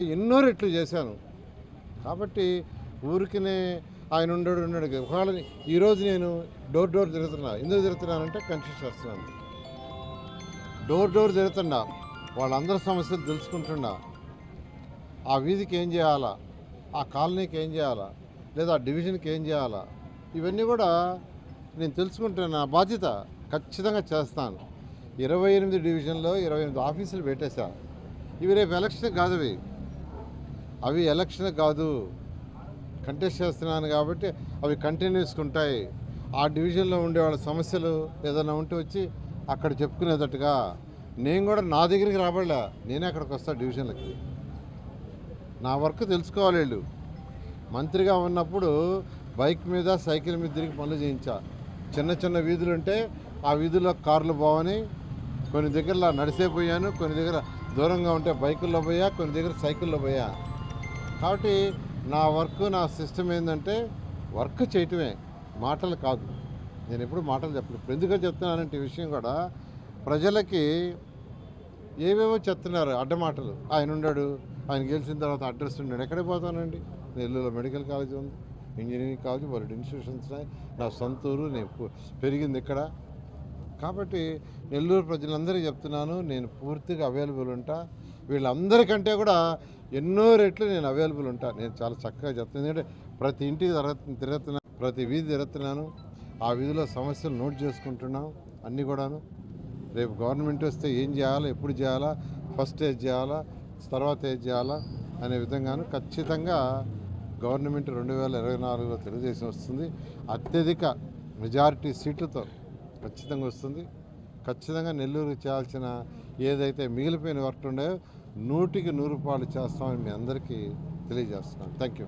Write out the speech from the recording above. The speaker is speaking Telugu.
ఎన్నో రెట్లు చేశాను. కాబట్టి ఊరికినే ఆయన ఉండడు ఉన్నాడు ఒకవేళ ఈరోజు నేను డోర్ డోర్ తిరుగుతున్నా ఎందుకు తిరుగుతున్నానంటే కన్ఫ్యూజ్ చేస్తున్నాను. డోర్ డోర్ తిరుగుతున్నా వాళ్ళందరి సమస్యలు తెలుసుకుంటున్నా. ఆ వీధికి ఏం చేయాలా? ఆ కాలనీకి ఏం చేయాలా? లేదా ఆ డివిజన్కి ఏం చేయాలా? ఇవన్నీ కూడా నేను తెలుసుకుంటున్నా నా బాధ్యత ఖచ్చితంగా చేస్తాను. ఇరవై ఎనిమిది డివిజన్లో ఇరవై ఎనిమిది ఆఫీసులు పెట్టేశాను ఇవి రేపు ఎలక్షన్ కాదు అవి ఎలక్షన్ కాదు. కంటెస్ట్ చేస్తున్నాను కాబట్టి అవి కంటిన్యూస్గా ఉంటాయి ఆ డివిజన్లో ఉండే వాళ్ళ సమస్యలు ఏదైనా ఉంటే వచ్చి అక్కడ చెప్పుకునేటట్టుగా నేను కూడా నా దగ్గరికి రాబడలే. నేనే అక్కడికి వస్తా డివిజన్లకి. నా వర్క్ తెలుసుకోవాలి వీళ్ళు. మంత్రిగా ఉన్నప్పుడు బైక్ మీద సైకిల్ మీద తిరిగి పనులు చేయించా. చిన్న చిన్న వీధులు ఉంటే ఆ వీధుల్లో కార్లు బావని కొన్ని దగ్గర నడిసే పోయాను కొన్ని దగ్గర దూరంగా ఉంటే బైకుల్లో పోయా కొన్ని దగ్గర సైకిల్లో పోయా. కాబట్టి నా వర్క్ నా సిస్టమ్ ఏంటంటే వర్క్ చేయటమే మాటలు కాదు. నేను ఎప్పుడు మాటలు చెప్పలేదు. ఇప్పుడు ఎందుకని చెప్తున్నానంటే ఈ విషయం కూడా ప్రజలకి ఏవేవో చెప్తున్నారు అడ్డమాటలు ఆయన ఉన్నాడు ఆయన గెలిచిన తర్వాత అడ్రస్ ఉన్నాడు. ఎక్కడికి పోతానండి? నెల్లూరులో మెడికల్ కాలేజ్ ఉంది. ఇంజనీరింగ్ కాలేజ్ మరొకటి ఇన్స్టిట్యూషన్స్ ఉన్నాయి. నా సొంతూరు నేను పెరిగింది ఇక్కడ. కాబట్టి నెల్లూరు ప్రజలందరికీ చెప్తున్నాను నేను పూర్తిగా అవైలబుల్ ఉంటా. వీళ్ళందరికంటే కూడా ఎన్నో రెట్లు నేను అవైలబుల్ ఉంటాను నేను చాలా చక్కగా చెప్తాను. ఎందుకంటే ప్రతి ఇంటికి తిరగ- తిరుగుతున్నాను ప్రతి వీధి తిరుగుతున్నాను ఆ వీధిలో సమస్యలు నోట్ చేసుకుంటున్నాం అన్నీ కూడాను. రేపు గవర్నమెంట్ వస్తే ఏం చేయాలా ఎప్పుడు చేయాలా ఫస్ట్ ఏజ్ చేయాలా తర్వాత ఏజ్ చేయాలా అనే విధంగాను ఖచ్చితంగా గవర్నమెంట్ రెండు వేల ఇరవై నాలుగులో తెలుగుదేశం వస్తుంది. అత్యధిక మెజారిటీ సీట్లతో ఖచ్చితంగా వస్తుంది. ఖచ్చితంగా నెల్లూరుకి చేయాల్సిన ఏదైతే మిగిలిపోయిన వర్క్ ఉండేవో నూటికి నూరు రూపాయలు చేస్తామని మీ అందరికీ తెలియజేస్తున్నాను. Thank you